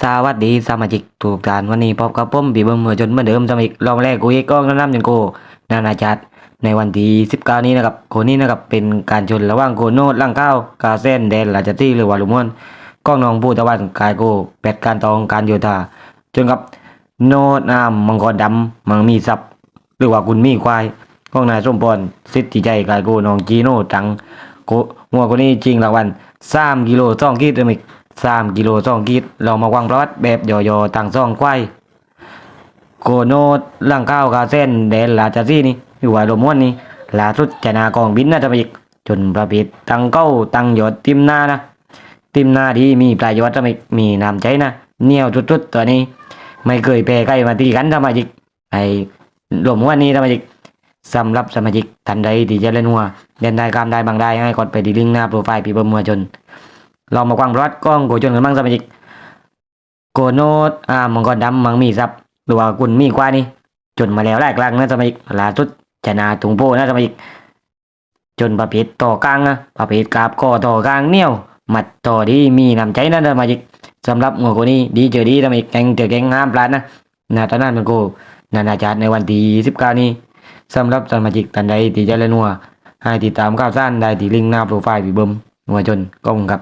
สวัสดีสมาชิกทุกท่านวันนี้พบกับผมปีเบิ้มเมื่อจนเหมือนเดิมสมาชิกลองแรกกูอีกก้องน้ำยังโกนานาจัดในวันที่19นี้นะครับโคนนี้นะครับเป็นการชนระหว่างโกโนดล่างข้าวกาเส้นแดนราชตี้หรือว่าลุมวนก้องน้องผู้ตะวันกายโกแปดการตองการโยธาจนกับโนดนามมังกรดำมังมีซับหรือว่ากุนมีควายก้องนายส้มพรสิทธิใจกายโกน้องจีโน่จังโกหัวคนนี้จริงรางวัลสามกิโลสองกิโลมิก สามกิโลสองกิโลเรามาวางประวัติแบบย่อๆต่างซ่องควายโกโนดล่างข้าวกาเส้นแดนลาจาซี่นี่อยู่ว่าลมม้วนนี่ลาสุดชนะกองบินนะทำไมอีกจนประเภทตั้งเก้าตั้งยอดติมหน้านะ ติมหน้าที่มีประโยชน์ทำไมมีน้ำใจนะเหนียวจุดๆตัวนี้ ไม่เคยแพ้ใครมาตีกันทำไมอีกไอ้ลมม้วนนี้ทำไมอีกสำหรับสมาชิกท่านใดที่จะเล่นหัวเล่นได้กามได้บางได้ให้กดไปที่ลิงก์หน้าโปรไฟล์ปีเบอร์มัวจน เรามากวางรถกล้องโกจนกันบ้างสมาชิกโกโนดอ่ามังกรดำมังมีซับหรือว่ากุนมีกว่านี่จนมาแล้วแรกกลางนะสมาชิกล่าสุดชนะตุงโปนะสมาชิกจนประเภทต่อกลางนะประเภทกราบคอต่อกลางเนี่ยวหมัดต่อดีมีน้ำใจนะสมาชิกสำหรับหัวคนนี้ดีเจอดีสมาชิกแกงเจอแกงห้ามพลาดนะนาตอนนั้นมันโกนานาจารย์ในวันที่สิบเก้านี้สำหรับสมาชิกท่านใดที่จะเล่นหัวให้ติดตามข่าวสารได้ที่ลิงก์หน้าโปรไฟล์พี่เบิ้มหัวจนก็ขอบคุณครับ